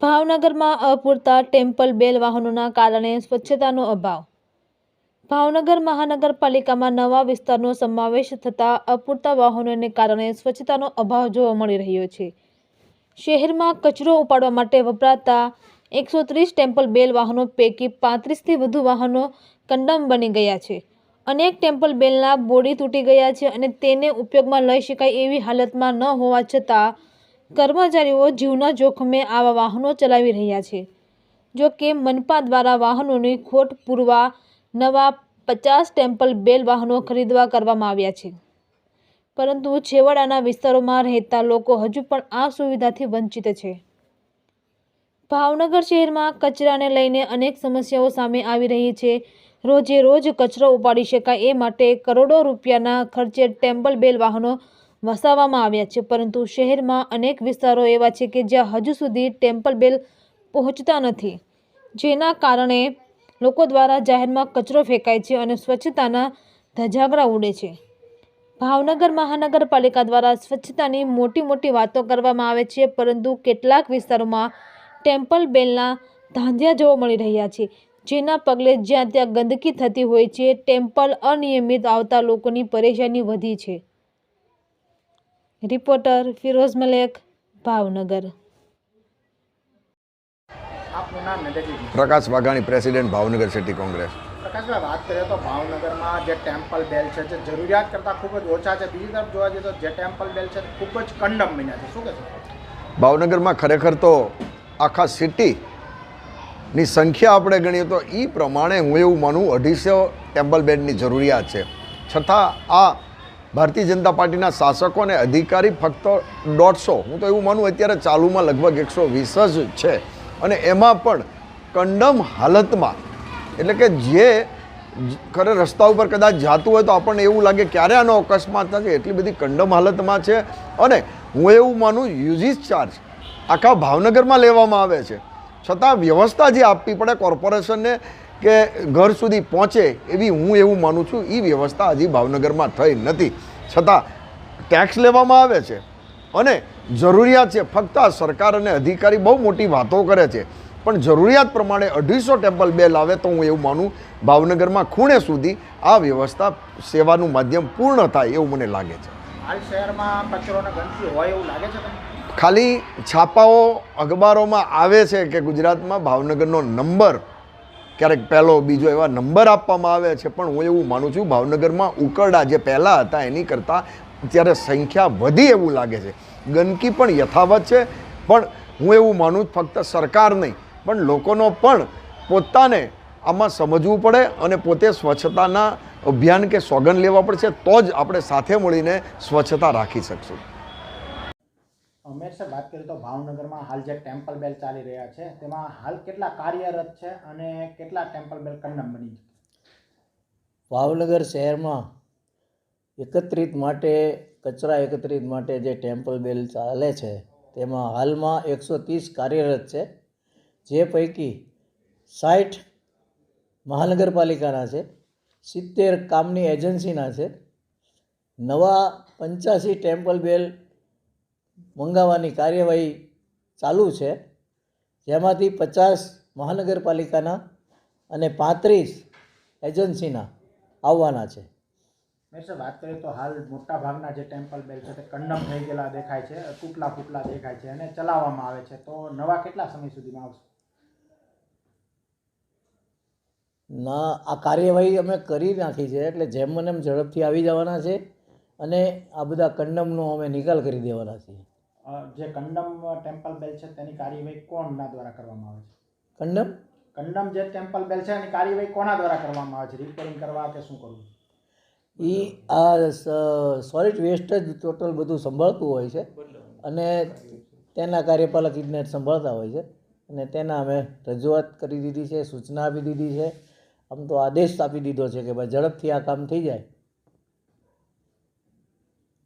ભાવનગરમાં અપૂરતા ટેમ્પલ બેલ વાહનોના કારણે સ્વચ્છતાનો અભાવ. ભાવનગર મહાનગરપાલિકામાં નવા વિસ્તારનો સમાવેશ થતાં અપૂરતા વાહનોને કારણે સ્વચ્છતાનો અભાવ જોવા મળી રહ્યો છે. શહેરમાં કચરો ઉપાડવા માટે વપરાતા એકસો ત્રીસ ટેમ્પલ બેલ વાહનો પૈકી પાંત્રીસથી વધુ વાહનો કંડમ બની ગયા છે. અનેક ટેમ્પલ બેલના બોડી તૂટી ગયા છે અને તેને ઉપયોગમાં લઈ શકાય એવી હાલતમાં ન હોવા છતાં કર્મચારીઓ જીવના જોખમે આવા વાહનો ચલાવી રહ્યા છે. જો કે મનપા દ્વારા વાહનોની ખોટ પૂરવા નવા પચાસ ટેમ્પલ બેલ વાહનો ખરીદવા કરવામાં આવ્યા છે. પરંતુ છેવાડાના વિસ્તારોમાં રહેતા લોકો હજુ પણ આ સુવિધાથી વંચિત છે. ભાવનગર શહેરમાં કચરાને લઈને અનેક સમસ્યાઓ સામે આવી રહી છે. રોજે રોજ કચરો ઉપાડી શકાય એ માટે કરોડો રૂપિયાના ખર્ચે ટેમ્પલ બેલ વાહનો વસાવવામાં આવ્યા છે, પરંતુ શહેરમાં અનેક વિસ્તારો એવા છે કે જ્યાં હજુ સુધી ટેમ્પલ બેલ પહોંચતા નથી, જેના કારણે લોકો દ્વારા જાહેરમાં કચરો ફેંકાય છે અને સ્વચ્છતાના ધજાગરા ઉડે છે. ભાવનગર મહાનગરપાલિકા દ્વારા સ્વચ્છતાની મોટી મોટી વાતો કરવામાં આવે છે, પરંતુ કેટલાક વિસ્તારોમાં ટેમ્પલ બેલના ધાંધિયા જોવા મળી રહ્યા છે, જેના પગલે જ્યાં ત્યાં ગંદકી થતી હોય છે, ટેમ્પલ અનિયમિત આવતા લોકોની પરેશાની વધી છે. Reporter Firoz Malek Bhavnagar. Prakash Vaghani president Bhavnagar city Congress. Prakashbhai વાત કરીએ તો ભાવનગરમાં જે ટેમ્પલ બેલ છે જે જરૂરિયાત કરતાં ખૂબ જ ઓછા છે. બીજી તરફ જોવા જઈએ તો જે ટેમ્પલ બેલ છે ખૂબ જ કંડમ બન્યા છે. શું કહેશો ભાવનગરમાં ખરેખર તો આખા સિટીની સંખ્યા આપણે ગણીએ તો એ પ્રમાણે હું એવું માનું અઢીસો ટેમ્પલ બેડની જરૂરિયાત છે. છતાં આ ભારતીય જનતા પાર્ટીના શાસકો અને અધિકારી ફક્ત દોઢસો, હું તો એવું માનું અત્યારે ચાલુમાં લગભગ એકસો વીસ જ છે. અને એમાં પણ કંડમ હાલતમાં, એટલે કે જે ખરે રસ્તા ઉપર કદાચ જાતું હોય તો આપણને એવું લાગે ક્યારે આનો અકસ્માત થશે, એટલી બધી કંડમ હાલતમાં છે. અને હું એવું માનું યુઝિસ ચાર્જ આખા ભાવનગરમાં લેવામાં આવે છે. છતાં વ્યવસ્થા જે આપવી પડે કોર્પોરેશનને કે ઘર સુધી પહોંચે એવી હું એવું માનું છું એ વ્યવસ્થા હજી ભાવનગરમાં થઈ નથી. છતાં ટેક્સ લેવામાં આવે છે અને જરૂરિયાત છે ફક્ત આ સરકાર અને અધિકારી બહુ મોટી વાતો કરે છે. પણ જરૂરિયાત પ્રમાણે અઢીસો ટેમ્પલ બે લાવે તો હું એવું માનું ભાવનગરમાં ખૂણે સુધી આ વ્યવસ્થા સેવાનું માધ્યમ પૂર્ણ થાય એવું મને લાગે છે. હાલ શહેરમાં કચરો ગંદકી હોય એવું લાગે છે ખાલી છાપાઓ અખબારોમાં આવે છે કે ગુજરાતમાં ભાવનગરનો નંબર ક્યારેક પહેલો બીજો એવા નંબર આપવામાં આવે છે, પણ હું એવું માનું છું ભાવનગરમાં ઉકરડા જે પહેલાં હતા, એની કરતાં અત્યારે સંખ્યા વધી એવું લાગે છે. ગંદકી પણ યથાવત છે, પણ હું એવું માનું છું ફક્ત સરકાર નહીં, પણ લોકોનો પણ પોતાને આમાં સમજવું પડે અને પોતે સ્વચ્છતાના અભિયાન કે સોગન લેવા પડશે, તો જ આપણે સાથે મળીને સ્વચ્છતા રાખી શકશું. અમેર સાહેબ વાત કરીએ તો ભાવનગરમાં હાલ જે ટેમ્પલ બેલ ચાલી રહ્યા છે, તેમાં હાલ કેટલા કાર્યરત છે અને કેટલા ટેમ્પલ બેલ કન્ડમ બની છે? ભાવનગર શહેરમાં એકત્રિત માટે, કચરા એકત્રિત માટે જે ટેમ્પલ બેલ ચાલે છે, તેમાં હાલમાં એકસો ત્રીસ કાર્યરત છે, જે પૈકી સાઠ મહાનગરપાલિકાના છે, સિત્તેર કામની એજન્સીના છે, નવા પંચ્યાસી ટેમ્પલ બેલ મંગાવવાની કાર્યવાહી ચાલુ છે. જેમાંથી પચાસ મહાનગરપાલિકાના અને પાંત્રીસ એજન્સીના આવવાના છે. સર વાત કરીએ તો હાલ મોટા ભાગના જે ટેમ્પલ બેલ છે તે કંડમ થઈ ગયેલા દેખાય છે તૂટલા ફૂટલા દેખાય છે અને ચલાવવામાં આવે છે. તો નવા કેટલા સમય સુધીમાં આવશે? ના આ કાર્યવાહી અમે કરી નાખી છે એટલે જેમ મને એમ ઝડપથી આવી જવાના છે. અને આ બધા કંડમનો અમે નિકાલ કરી દેવાના છીએ. જે કંડમ ટેમ્પલ બેલ છે તેની કાર્યવાહી કોણના દ્વારા કરવામાં આવે છે? કંડમ? કંડમ જે ટેમ્પલ બેલ છે એની કાર્યવાહી કોના દ્વારા કરવામાં આવે છે? રિપેરિંગ કરવા કે શું કરવું? એ આ સોલિડ વેસ્ટ જ ટોટલ બધું સંભાળતું હોય છે. અને તેના કાર્યપાલક ઇજનેર સંભાળતા હોય છે. અને તેના અમે રજૂઆત કરી દીધી છે સૂચના આપી દીધી છે. આમ તો આદેશ આપી દીધો છે કે ભાઈ ઝડપથી આ કામ થઈ જાય.